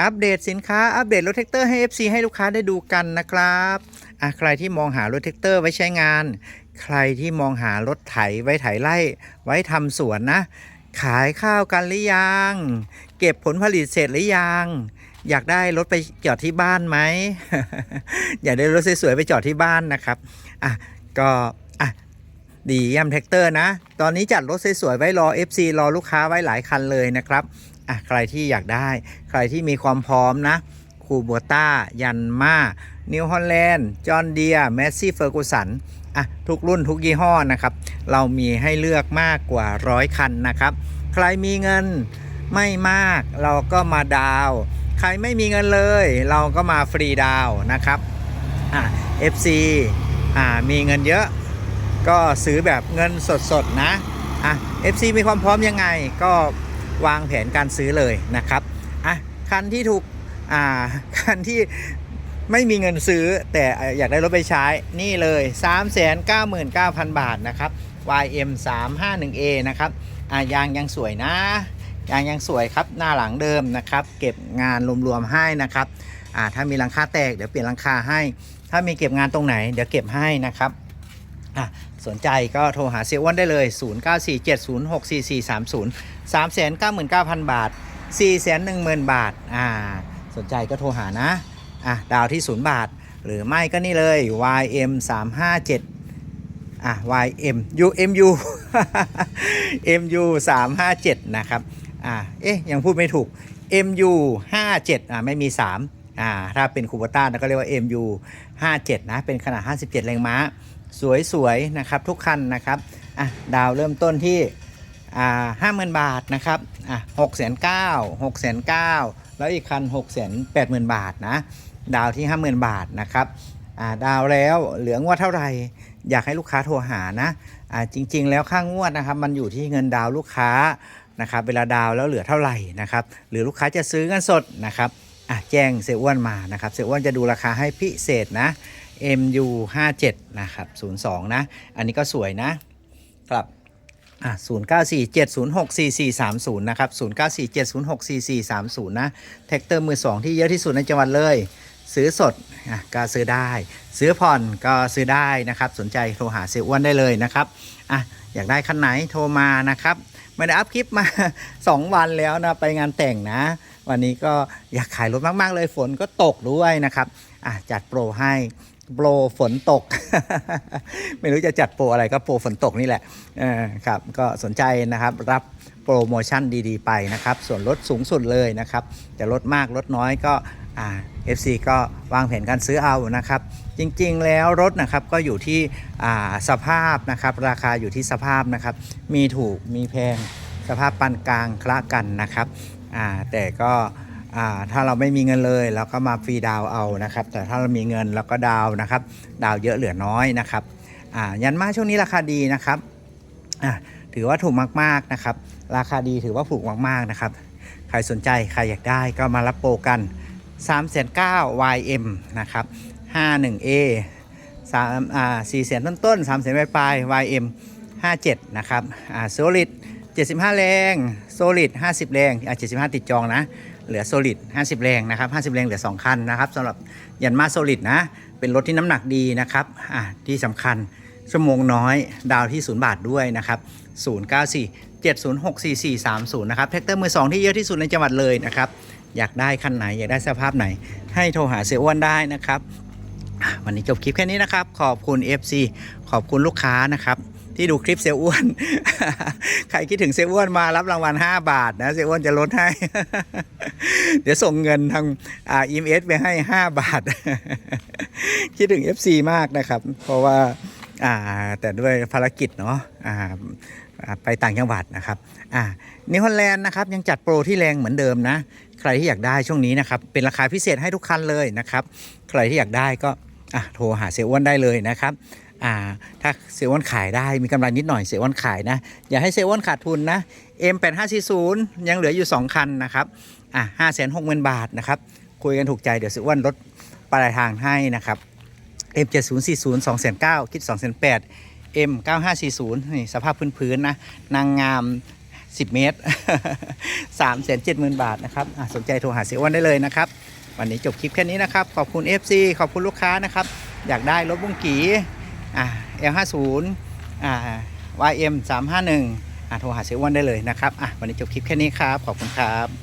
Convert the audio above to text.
อัปเดตสินค้าอัปเดตรถแท็กเตอร์ให้ FC ให้ลูกค้าได้ดูกันนะครับอะใครที่มองหารถแท็กเตอร์ไว้ใช้งาน ใครที่มองหารถไถไว้ไถไร่ไว้ทำสวนนะ ขายข้าวกันหรือยัง เก็บผลผลิตเสร็จหรือยังอยากได้รถไปจอดที่บ้านไหม อยากได้รถสวยๆไปจอดที่บ้านนะครับ อะ ก็อะดีเยี่ยมแท็กเตอร์นะ ตอนนี้จัดรถสวยๆไว้รอ FC รอลูกค้าไว้หลายคันเลยนะครับ อะใครที่อยากได้ ใครที่มีความพร้อมนะคูโบต้ายันมานิวฮอลแลนด์จอห์นเดียแมสซี่เฟอร์กูสันอะทุกรุ่นทุกยี่ห้อนะครับ เรามีให้เลือกมากกว่าร้อยคันนะครับ ใครมีเงินไม่มากเราก็มาดาว ใครไม่มีเงินเลย เราก็มาฟรีดาวน์นะครับอะ FC อ่ามีเงินเยอะก็ซื้อแบบเงินสดๆนะอะ FC มีความพร้อมยังไงก็ วางแผนการซื้อเลยนะครับอะคันที่ถูกอ่าคันที่ไม่มีเงินซื้อแต่อยากได้รถไปใช้นี่เลย 399,000 บาทนะครับ YM 351A นะครับอะยางยังสวยนะ ยางยังสวยครับหน้าหลังเดิมนะครับ เก็บงานรวมๆให้นะครับอ่าถ้ามีหลังคาแตกเดี๋ยวเปลี่ยนหลังคาให้ ถ้ามีเก็บงานตรงไหนเดี๋ยวเก็บให้นะครับอะสนใจก็โทรหาเสียอ้วนได้เลย 0947064430 399,000 บาท 410,000 บาท อ่า สนใจก็โทรหานะ อะ ดาวที่ 0 บาท หรือไม่ก็นี่เลย YM 357อะ YM UMU MU 357นะครับ อะ เอ๊ะ ยังพูดไม่ถูก MU 57อะ ไม่มี 3 อ่า ถ้าเป็นคูโบต้าก็เรียกว่า MU 57นะ เป็นขนาด 57 แรงม้า สวยๆ นะครับ ทุกคันนะครับ อะ ดาวเริ่มต้นที่ อ่าห้าหมื่นบาทนะครับอะหกแสนเก้าหกแสนเก้าแล้วอีกคันหกแสนแปดหมื่นบาทนะดาวที่ห้าหมื่นบาทนะครับอ่าดาวแล้วเหลืองว่าเท่าไหร่อยากให้ลูกค้าโทรหานะอ่าจริง ๆ แล้วค่างวดนะครับ มันอยู่ที่เงินดาวลูกค้านะครับเวลาดาวแล้วเหลือเท่าไหร่นะครับหรือลูกค้าจะซื้อเงินสดนะครับอะแจ้งเสียอ้วนมานะครับเสียอ้วนจะดูราคาให้พิเศษนะ MU 57นะครับ02นะ อันนี้ก็สวยนะ ครับ อะ0947064430นะครับ0947064430นะแท็กเตอร์มือ2ที่เยอะที่สุดในจังหวัดเลย ซื้อสดอะก็ซื้อได้ ซื้อผ่อนก็ซื้อได้นะครับ สนใจโทรหาเสียอ้วนได้เลยนะครับอะอยากได้คันไหนโทรมานะครับไม่ได้อัพคลิปมา 2 วันแล้วนะไปงานแต่งนะ วันนี้ก็อยากขายรถมาก ๆ เลยฝนก็ตกด้วยนะครับอะจัดโปรให้ โปรฝนตก ไม่รู้จะจัดโปรอะไรก็โปรฝนตกนี่แหละเออครับก็สนใจนะครับรับโปรโมชั่นดีๆ ไปนะครับ ส่วนลดสูงสุดเลยนะครับ จะลดมากลดน้อยก็เอ่า FC ก็วางแผนการซื้อเอานะครับ จริงๆแล้วรถนะครับก็อยู่ที่สภาพนะครับ ราคาอยู่ที่สภาพนะครับ มีถูกมีแพงสภาพปานกลางคละกันนะครับแต่ก็ อ่าถ้าเราไม่มีเงินเลยเราก็มาฟรีดาวเอานะครับ แต่ถ้าเรามีเงินเราก็ดาวนะครับ ดาวเยอะเหลือน้อยนะครับอ่ายันมาช่วงนี้ราคาดีนะครับอ่าถือว่าถูกมากๆนะครับ ราคาดีถือว่าถูกมากๆนะครับ ใครสนใจใครอยากได้ก็มารับโปรกัน3 9 0 0 YM นะครับ 51A 3อ่า4แสนต้นต้น3แสนปลายปลาย YM 57 นะครับอ่า Solid 75 แรง Solid 50 แรงอ่า75 ติดจองนะ เหลือ Solid 50 แรงนะครับ 50 แรงเหลือ 2 คันนะครับสำหรับยันมา Solid นะ เป็นรถที่น้ำหนักดีนะครับอ่าที่สำคัญชั่วโมงน้อยดาวที่ 0 บาทด้วยนะครับ 094 706 4430 นะครับแท็กเตอร์มือ 2 ที่เยอะที่สุดในจังหวัดเลยนะครับ อยากได้คันไหน อยากได้สภาพไหน ให้โทรหาเสียอ้วนได้นะครับ วันนี้จบคลิปแค่นี้นะครับ ขอบคุณ FC ขอบคุณลูกค้านะครับ ที่ดูคลิปเสียอ้วน ใครคิดถึงเสียอ้วนมารับรางวัล 5 บาทนะเสียอ้วนจะลดให้ เดี๋ยวส่งเงินทางอ่า EMS ไปให้ 5 บาท คิดถึง FC มากนะครับ เพราะว่าอ่าแต่ด้วยภารกิจเนาะอ่าไปต่างจังหวัดนะครับอ่านิวฮอลแลนด์นะครับยังจัดโปรที่แรงเหมือนเดิมนะ ใครที่อยากได้ช่วงนี้นะครับเป็นราคาพิเศษให้ทุกคันเลยนะครับ ใครที่อยากได้ก็ อะโทรหาเสียอ้วนได้เลยนะครับอ่าถ้าเสียอ้วนขายได้มีกำไรนิดหน่อยเสียอ้วนขายนะ อย่าให้เสียอ้วนขาดทุนนะ M8540 ยังเหลืออยู่ 2 คันนะครับอะ5 6 0 0 0 0บาทนะครับ คุยกันถูกใจเดี๋ยวเสียอ้วนลดปลายทางให้นะครับ M7040 2,900คิด2,800 M9540 นี่สภาพพื้นๆนะนางงาม10 เมตร3 7 0 0 0 0 บาทนะครับอะสนใจโทรหาเสียอ้วนได้เลยนะครับ วันนี้จบคลิปแค่นี้นะครับ ขอบคุณ FC ขอบคุณลูกค้านะครับ อยากได้รถบุ้งกีอ่า L50 อ่า YM 351 อ่าโทรหาเซววนได้เลยนะครับอะวันนี้จบคลิปแค่นี้ครับ ขอบคุณครับ